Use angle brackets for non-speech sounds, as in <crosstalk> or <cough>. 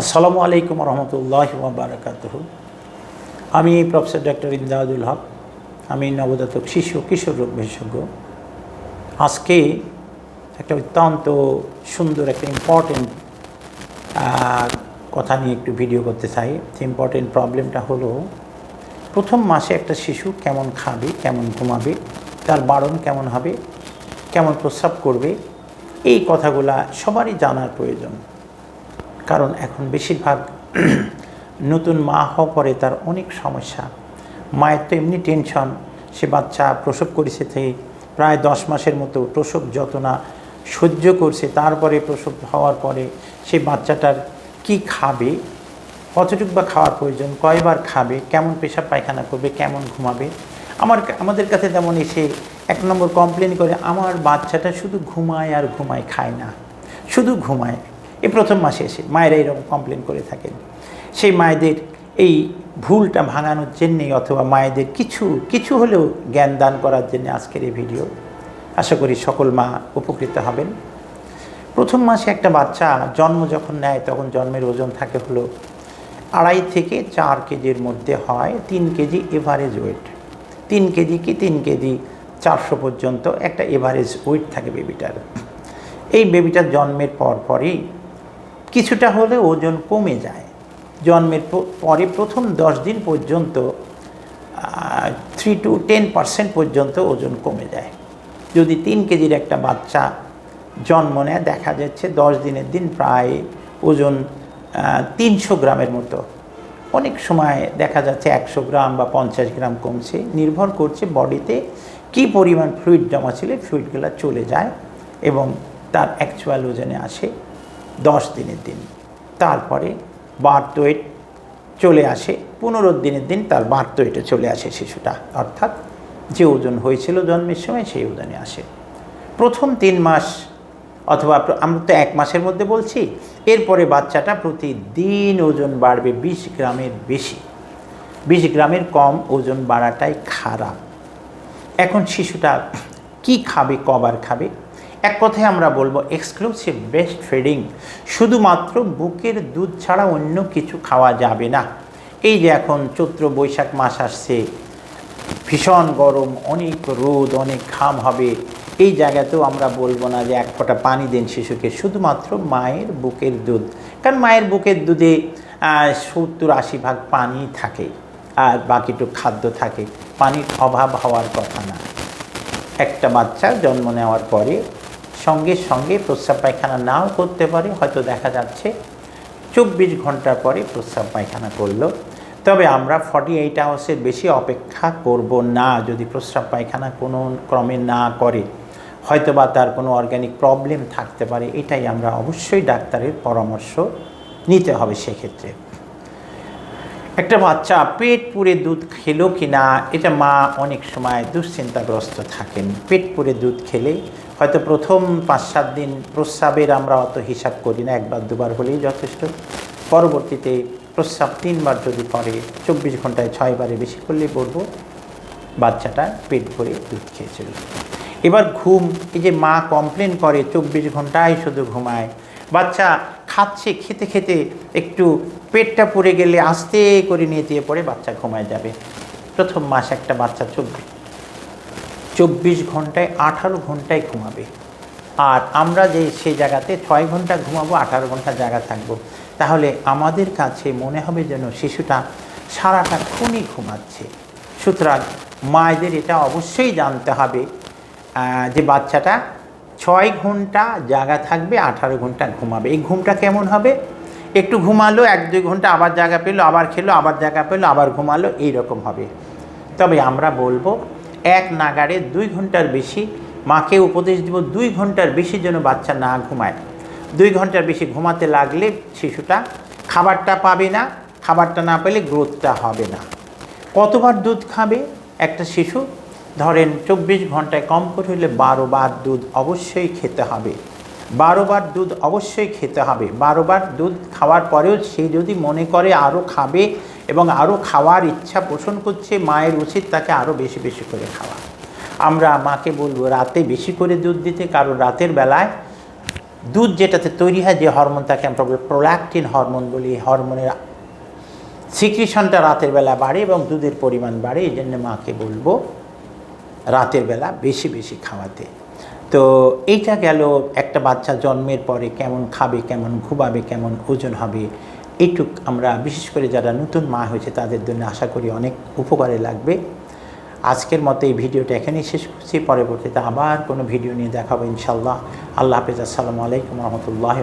আসসালামু আলাইকুম রহমতুল্লাহ বারাকাত আমি প্রফেসর ডক্টর ইমদাদুল হক, আমি নবজাতক শিশু কিশোর রোগ বিশেষজ্ঞ। আজকে একটা অত্যন্ত সুন্দর, একটা ইম্পর্টেন্ট কথা নিয়ে একটু ভিডিও করতে চাই। ইম্পর্টেন্ট প্রবলেমটা হলো, প্রথম মাসে একটা শিশু কেমন খাবে, কেমন ঘুমাবে, তার বারণ কেমন হবে, কেমন প্রস্রাব করবে, এই কথাগুলা সবারই জানার প্রয়োজন। কারণ এখন বেশিরভাগ <clears throat> নতুন মা হওয়া পরে তার অনেক সমস্যা। মায়ের তো এমনি টেনশন সে বাচ্চা প্রসব করেছে থেকে প্রায় দশ মাসের মতো প্রসব যতনা সহ্য করছে, তারপরে প্রসব হওয়ার পরে সেই বাচ্চাটার কি খাবে, কতটুকু বা খাওয়ার প্রয়োজন, কয়বার খাবে, কেমন পেশাব পায়খানা করবে, কেমন ঘুমাবে? আমার আমাদের কাছে তেমন এসে এক নম্বর কমপ্লেন করে, আমার বাচ্চাটা শুধু ঘুমায় আর ঘুমায়, খায় না। শুধু ঘুমায়। এই প্রথম মাসে এসে মায়েরা এরকম কমপ্লেন করে থাকেন। সেই মায়েদের এই ভুলটা ভাঙানোর জন্যেই অথবা মায়েদের কিছু কিছু হলেও জ্ঞান দান করার জন্য আজকের এই ভিডিও আশা করি সকল মা উপকৃত হবেন। প্রথম মাসে একটা বাচ্চা জন্ম যখন নেয়, তখন জন্মের ওজন থাকে হলো আড়াই থেকে চার কেজির মধ্যে হয়, তিন কেজি এভারেজ ওয়েট তিন কেজি কি? তিন কেজি চারশো পর্যন্ত একটা এভারেজ ওয়েট থাকে বেবিটার এই বেবিটার জন্মের পর পরই কিছুটা হলে ওজন কমে যায়। জন্মের পরে প্রথম দশ দিন পর্যন্ত থ্রি টু টেন পার্সেন্ট পর্যন্ত ওজন কমে যায়। যদি তিন কেজির একটা বাচ্চা জন্ম নেয়, দেখা যাচ্ছে দশ দিনের দিন প্রায় ওজন তিনশো গ্রামের মতো। অনেক সময় দেখা যাচ্ছে একশো গ্রাম বা পঞ্চাশ গ্রাম কমছে। নির্ভর করছে বডিতে কি পরিমাণ ফ্লুইড জমা ছিল ফ্লুইডগুলো চলে যায় এবং তার অ্যাকচুয়াল ওজনে আসে। দশ দিনের দিন। তারপরে বার্থ ওয়েট চলে আসে, পনেরো দিনের দিন তার বার্থ ওয়েটে চলে আসে শিশুটা। অর্থাৎ যে ওজন হয়েছিল জন্মের সময় সেই ওজনে আসে। প্রথম তিন মাস অথবা আমরা তো এক মাসের মধ্যে বলছি, এরপরে বাচ্চাটা প্রতিদিন ওজন বাড়বে বিশ গ্রামের বেশি। বিশ গ্রামের কম ওজন বাড়াটাই খারাপ। এখন শিশুটা কি খাবে, কবার খাবে? এক কথায় আমরা বলব এক্সক্লুসিভ বেস্ট ফিডিং শুধুমাত্র বুকের দুধ ছাড়া অন্য কিছু খাওয়া যাবে না। এই যে এখন চৈত্র বৈশাখ মাস আসছে, ভীষণ গরম, অনেক রোদ, অনেক ঘাম হবে, এই জায়গাতেও আমরা বলব না যে এক ফোঁটা পানি দেন শিশুকে, শুধুমাত্র মায়ের বুকের দুধ। কারণ মায়ের বুকের দুধে সত্তর আশি ভাগ পানি থাকে, আর বাকিটুক খাদ্য থাকে, পানির অভাব হওয়ার কথা না। একটা বাচ্চা জন্ম নেওয়ার পরে সঙ্গে সঙ্গে প্রস্রাব পায়খানা নাও করতে পারে। হয়তো দেখা যাচ্ছে চব্বিশ ঘণ্টা পরে প্রস্রাব পায়খানা করল। তবে আমরা ফর্টি এইট আওয়ার্সের বেশি অপেক্ষা করব না যদি প্রস্রাব পায়খানা কোনো ক্রমে না করে। হয়তো বা তার কোনো অর্গ্যানিক প্রবলেম থাকতে পারে, এটাই আমরা অবশ্যই ডাক্তারের পরামর্শ নিতে হবে সেক্ষেত্রে। একটা বাচ্চা পেট পুরে দুধ খেলো কি না এটা মা অনেক সময় দুশ্চিন্তাগ্রস্ত থাকেন। পেট পুরে দুধ খেলে হয়তো প্রথম পাঁচ সাত দিন প্রস্রাবের আমরা অত হিসাব করি না, একবার, দুবার হলেই যথেষ্ট। পরবর্তীতে প্রস্রাব তিনবার যদি করে, চব্বিশ ঘন্টায় ছয়বারে বেশি করলে বলব বাচ্চাটা পেট ভরে দুধ খেয়েছিল এবার ঘুম, এই যে মা কমপ্লেন করে চব্বিশ ঘন্টায় শুধু ঘুমায়, বাচ্চা খাচ্ছে, খেতে খেতে একটু পেটটা পড়ে গেলে আস্তে করে নিয়ে দিয়ে পড়ে বাচ্চা ঘুমায় যাবে। প্রথম মাস একটা বাচ্চা চব্বিশ চব্বিশ ঘন্টায়, আঠারো ঘন্টায় ঘুমাবে। আর আমরা যে সেই জায়গাতে ছয় ঘণ্টা ঘুমাবো, আঠারো ঘণ্টা জায়গা থাকব। তাহলে আমাদের কাছে মনে হবে যেন শিশুটা সারাটা খুনই ঘুমাচ্ছে। সুতরাং মায়েদের এটা অবশ্যই জানতে হবে যে বাচ্চাটা ছয় ঘণ্টা জায়গা থাকবে, আঠারো ঘণ্টা ঘুমাবে। এই ঘুমটা কেমন হবে? একটু ঘুমালো, এক, দুই ঘণ্টা আবার জায়গা পেল, আবার খেলো, আবার জায়গা পেল, আবার ঘুমালো এই রকম হবে। তবে আমরা বলব এক নাগারে দুই ঘণ্টার বেশি মাকে উপদেশ দিব, দুই ঘণ্টার বেশি যেন বাচ্চা না ঘুমায়। দুই ঘণ্টার বেশি ঘুমাতে লাগলে শিশুটা খাবারটা পাবে না, খাবারটা না পেলে গ্রোথটা হবে না। কতবার দুধ খাবে একটা শিশু? ধরেন চব্বিশ ঘন্টায় কম করে হলে বারো বার দুধ অবশ্যই খেতে হবে। বারো বার দুধ অবশ্যই খেতে হবে। বারো বার দুধ খাওয়ার পরেও সে যদি মনে করে আরও খাবে এবং আরও খাওয়ার ইচ্ছা পোষণ করছে, মায়ের উচিত তাকে আরও বেশি বেশি করে খাওয়া। আমরা মাকে বলব, রাতে বেশি করে দুধ দিতে, কারণ রাতের বেলায় দুধ যেটাতে তৈরি হয়, যে হরমোন তাকে আমরা বলি প্রোল্যাক্টিন হরমোন বলি হরমোনের সিক্রিশনটা রাতের বেলা বাড়ে এবং দুধের পরিমাণ বাড়ে, এই জন্য মাকে বলব রাতের বেলা বেশি বেশি খাওয়াতে। তো এইটা গেল একটা বাচ্চা জন্মের পরে কেমন খাবে, কেমন ঘুমাবে, কেমন ওজন হবে এইটুক আমরা, বিশেষ করে যারা নতুন মা হয়েছে, তাদের জন্য আশা করি অনেক উপকারে লাগবে। আজকের মতো এই ভিডিওটা এখানেই শেষ করছি। পরবর্তীতে আবার কোনো ভিডিও নিয়ে দেখাবো ইনশাল্লাহ আল্লাহ হাফিজ। আসসালামু আলাইকুম রহমতুল্লাহ